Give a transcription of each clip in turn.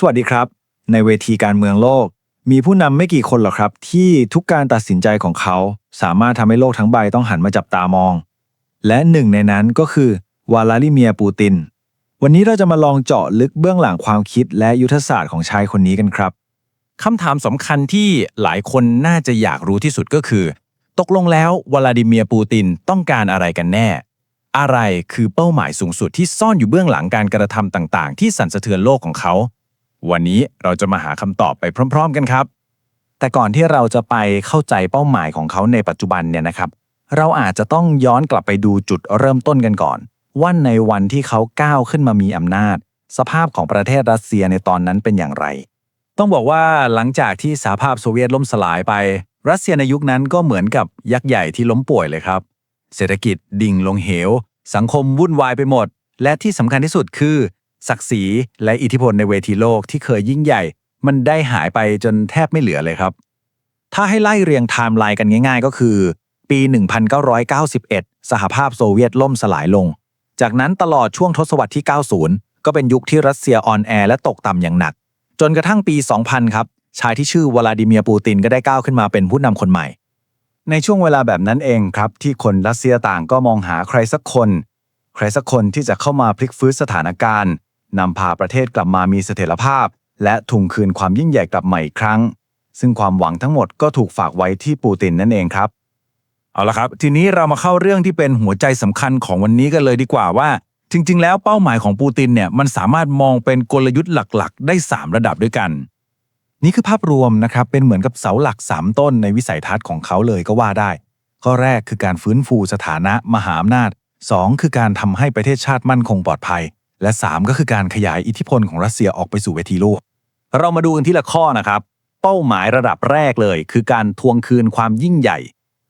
สวัสดีครับ ในเวทีการเมืองโลก มีผู้นำไม่กี่คนหรอกครับ ที่ทุกการตัดสินใจของเขา สามารถทำให้โลกทั้งใบต้องหันมาจับตามอง และหนึ่งในนั้นก็คือวลาดิเมียร์ปูติน วันนี้เราจะมาลองเจาะลึกเบื้องหลังความคิดและยุทธศาสตร์ของชายคนนี้กันครับคำถามสำคัญที่หลายคนน่าจะอยากรู้ที่สุดก็คือ ตกลงแล้ววลาดิเมียร์ปูตินต้องการอะไรกันแน่ อะไรคือเป้าหมายสูงสุดที่ซ่อนอยู่เบื้องหลังการกระทำต่าง ๆ ที่สั่นสะเทือนโลกของเขา วันนี้เราจะมาหาคำตอบไปพร้อม ๆ กันครับ แต่ก่อนที่เราจะไปเข้าใจเป้าหมายของเขาในปัจจุบันเนี่ยนะครับ เราอาจจะต้องย้อนกลับไปดูจุดเริ่มต้นกันก่อนว่าในวันที่เขาก้าวขึ้นมามีอำนาจ สภาพของประเทศรัสเซียในตอนนั้นเป็นอย่างไร ต้องบอกว่าหลังจากที่สหภาพโซเวียตล่มสลายไป รัสเซียในยุคนั้นก็เหมือนกับยักษ์ใหญ่ที่ล้มป่วยเลยครับ เศรษฐกิจดิ่งลงเหว สังคมวุ่นวายไปหมด และที่สำคัญที่สุดคือ ศักดิ์ศรีและอิทธิพลในเวทีโลกที่เคยยิ่งใหญ่ มันได้หายไปจนแทบไม่เหลือเลยครับ ถ้าให้ไล่เรียงไทม์ไลน์กันง่าย ๆ ก็คือ ปี 1991 สหภาพโซเวียตล่มสลายลง จากนั้นตลอดช่วงทศวรรษที่ 90 ก็เป็นยุคที่รัสเซียออนแอร์และตกต่ำอย่างหนัก จนกระทั่งปี 2000 ครับ ชายที่ชื่อวลาดิเมียร์ปูตินก็ได้ก้าวขึ้นมาเป็นผู้นำคนใหม่ ในช่วงเวลาแบบนั้นเองครับ ที่คนรัสเซียต่างก็มองหาใครสักคน ใครสักคนที่จะเข้ามาพลิกฟื้นสถานการณ์ นำพาประเทศกลับมามีเสถียรภาพ และทวงคืนความยิ่งใหญ่กลับมาอีกครั้ง ซึ่งความหวังทั้งหมดก็ถูกฝากไว้ที่ปูตินนั่นเองครับ เอาละครับ ทีนี้เรามาเข้าเรื่องที่เป็นหัวใจสำคัญของวันนี้กันเลยดีกว่าว่า จริง ๆ แล้วเป้าหมายของปูตินเนี่ยมันสามารถมองเป็นกลยุทธ์หลัก ๆ ได้ 3 ระดับด้วยกัน นี่คือภาพรวมนะครับเป็นเหมือนกับเสาหลัก 3 ต้นในวิสัยทัศน์ของเขาเลยก็ว่าได้ ข้อแรกคือการฟื้นฟูสถานะมหาอำนาจ 2 คือการทำให้ประเทศชาติมั่นคงปลอดภัย และ 3 ก็คือการขยายอิทธิพลของรัสเซียออกไปสู่เวทีโลก เรามาดูกันทีละข้อนะครับ เป้าหมายระดับแรกเลย คือการทวงคืนความยิ่งใหญ่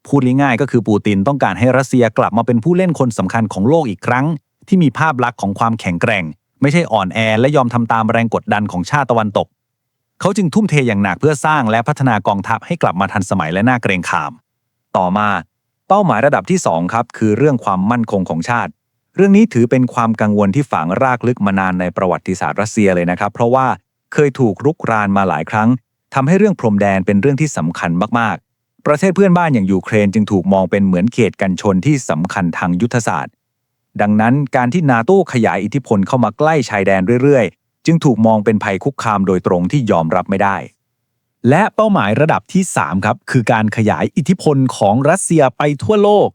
พูดง่ายๆก็คือปูตินต้องการให้รัสเซียกลับมาเป็นผู้เล่นคนสำคัญของโลกอีกครั้ง ที่มีภาพลักษณ์ของความแข็งแกร่ง ไม่ใช่อ่อนแอและยอมทำตามแรงกดดันของชาติตะวันตก เขาจึงทุ่มเทอย่างหนักเพื่อสร้างและพัฒนากองทัพให้กลับมาทันสมัยและน่าเกรงขาม ต่อมา เป้าหมายระดับที่2ครับคือเรื่องความมั่นคงของชาติ เรื่องนี้ถือเป็นความกังวลที่ฝังรากลึกมานานในประวัติศาสตร์รัสเซียเลยนะครับ เพราะว่าเคยถูกรุกรานมาหลายครั้งทำให้เรื่องพรมแดนเป็นเรื่องที่สำคัญมากๆ ประเทศเพื่อนบ้านอย่างยูเครนจึงถูกมองเป็นเหมือนเขตกันชนที่สำคัญทางยุทธศาสตร์ ดังนั้นการที่นาโต้ขยายอิทธิพลเข้ามาใกล้ชายแดนเรื่อยๆ จึงถูกมองเป็นภัยคุกคามโดยตรงที่ยอมรับไม่ได้และเป้าหมายระดับที่ 3 ครับ คือการขยายอิทธิพลของรัสเซียไปทั่วโลก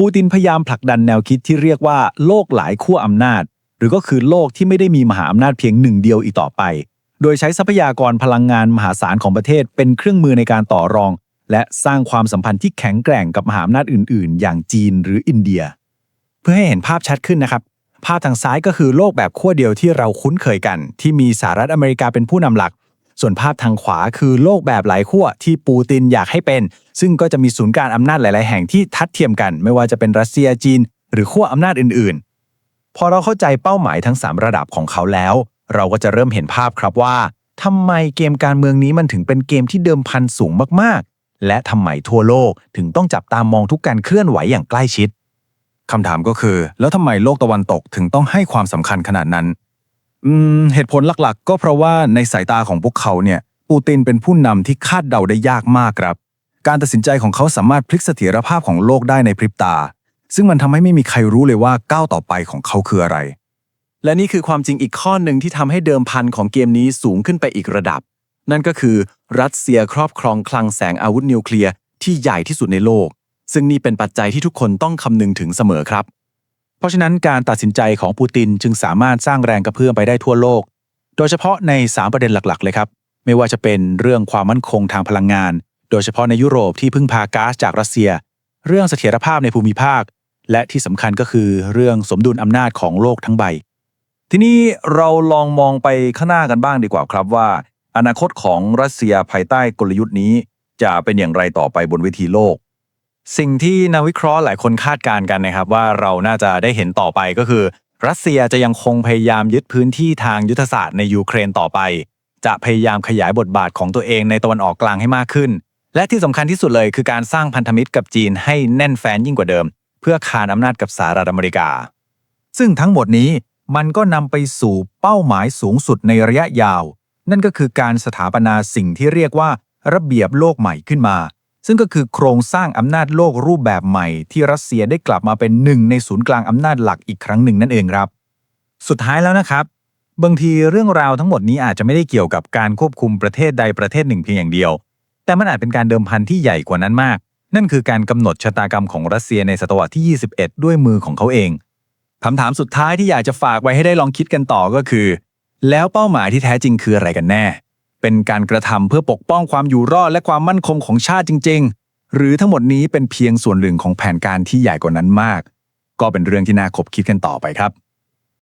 ปูตินพยายามผลักดันแนวคิดที่เรียกว่าโลกหลายขั้วอำนาจ หรือก็คือโลกที่ไม่ได้มีมหาอำนาจเพียงหนึ่งเดียวอีกต่อไป โดยใช้ทรัพยากรพลังงานมหาศาลของประเทศเป็นเครื่องมือในการต่อรอง และสร้างความสัมพันธ์ที่แข็งแกร่งกับมหาอำนาจอื่น ๆ อย่างจีนหรืออินเดีย เพื่อให้เห็นภาพชัดขึ้นนะครับ ภาพทางซ้ายก็คือโลกแบบขั้วเดียวที่เราคุ้นเคยกัน ที่มีสหรัฐอเมริกาเป็นผู้นำหลัก ส่วนภาพทางขวาคือโลกแบบหลายขั้วที่ปูตินอยากให้เป็น ซึ่งก็จะมีศูนย์การอำนาจหลาย ๆ แห่งที่ทัดเทียมกัน ไม่ว่าจะเป็นรัสเซียจีน หรือขั้วอำนาจอื่น ๆ พอเราเข้าใจเป้าหมายทั้ง 3 ระดับของเขาแล้ว เราก็จะเริ่มเห็นภาพครับว่าทำไมเกมการเมืองนี้มันถึงเป็นเกมที่เดิมพันสูงมาก ๆ และทำไมทั่วโลกถึงต้องจับตามองทุกการเคลื่อนไหวอย่างใกล้ชิดคำถามก็คือ แล้วทำไมโลกตะวันตกถึงต้องให้ความสำคัญขนาดนั้น อืมเหตุผลหลักๆ ก็เพราะว่าในสายตาของพวกเขาเนี่ยปูตินเป็นผู้นำที่คาดเดาได้ยากมากครับ การตัดสินใจของเขาสามารถพลิกเสถียรภาพของโลกได้ในพริบตา ซึ่งมันทำให้ไม่มีใครรู้เลยว่าก้าวต่อไปของเขาคืออะไร และนี่คือความจริงอีกข้อหนึ่งที่ทำให้เดิมพันของเกมนี้สูงขึ้นไปอีกระดับ นั่นก็คือรัสเซียครอบครองคลังแสงอาวุธนิวเคลียร์ที่ใหญ่ที่สุดในโลก ซึ่งนี่เป็นปัจจัยที่ทุกคนต้องคำนึงถึงเสมอครับ เพราะฉะนั้นการตัดสินใจของปูตินจึงสามารถสร้างแรงกระเพื่อมไปได้ทั่วโลก โดยเฉพาะใน 3 ประเด็นหลักๆ เลยครับ ไม่ว่าจะเป็นเรื่องความมั่นคงทางพลังงาน โดยเฉพาะในยุโรปที่พึ่งพาก๊าซจากรัสเซีย เรื่องเสถียรภาพในภูมิภาค และที่สำคัญก็คือเรื่องสมดุลอำนาจของโลกทั้งใบ ทีนี้เราลองมองไปข้างหน้ากันบ้างดีกว่าครับว่า อนาคตของรัสเซียภายใต้กลยุทธ์นี้ จะเป็นอย่างไรต่อไปบนเวทีโลก สิ่งที่นักวิเคราะห์หลายคนคาดการณ์กันนะครับ ว่าเราน่าจะได้เห็นต่อไปก็คือ รัสเซียจะยังคงพยายามยึดพื้นที่ทางยุทธศาสตร์ในยูเครนต่อไป จะพยายามขยายบทบาทของตัวเองในตะวันออกกลางให้มากขึ้น และที่สำคัญที่สุดเลยคือการสร้างพันธมิตรกับจีนให้แน่นแฟ้นยิ่งกว่าเดิม เพื่อคานอำนาจกับสหรัฐอเมริกา ซึ่งทั้งหมดนี้มันก็นำไปสู่เป้าหมายสูงสุดในระยะยาว นั่นก็คือการสถาปนาสิ่งที่เรียกว่าระเบียบโลกใหม่ขึ้นมา ซึ่งก็คือโครงสร้างอำนาจโลกรูปแบบใหม่ ที่รัสเซียได้กลับมาเป็นหนึ่งในศูนย์กลางอำนาจหลักอีกครั้งหนึ่งนั่นเองครับ สุดท้ายแล้วนะครับ บางทีเรื่องราวทั้งหมดนี้อาจจะไม่ได้เกี่ยวกับการควบคุมประเทศใดประเทศหนึ่งเพียงอย่างเดียว แต่มันอาจเป็นการเดิมพันที่ใหญ่กว่านั้นมาก นั่นคือการกำหนดชะตากรรมของรัสเซียในศตวรรษที่ 21 ด้วยมือของเขาเองคำถามสุดท้ายที่อยากจะฝากไว้ให้ได้ลองคิดกันต่อก็คือ แล้วเป้าหมายที่แท้จริงคืออะไรกันแน่ เป็นการกระทำเพื่อปกป้องความอยู่รอดและความมั่นคงของชาติจริง ๆ หรือทั้งหมดนี้เป็นเพียงส่วนหนึ่งของแผนการที่ใหญ่กว่านั้นมาก ก็เป็นเรื่องที่น่าคบคิดกันต่อไปครับ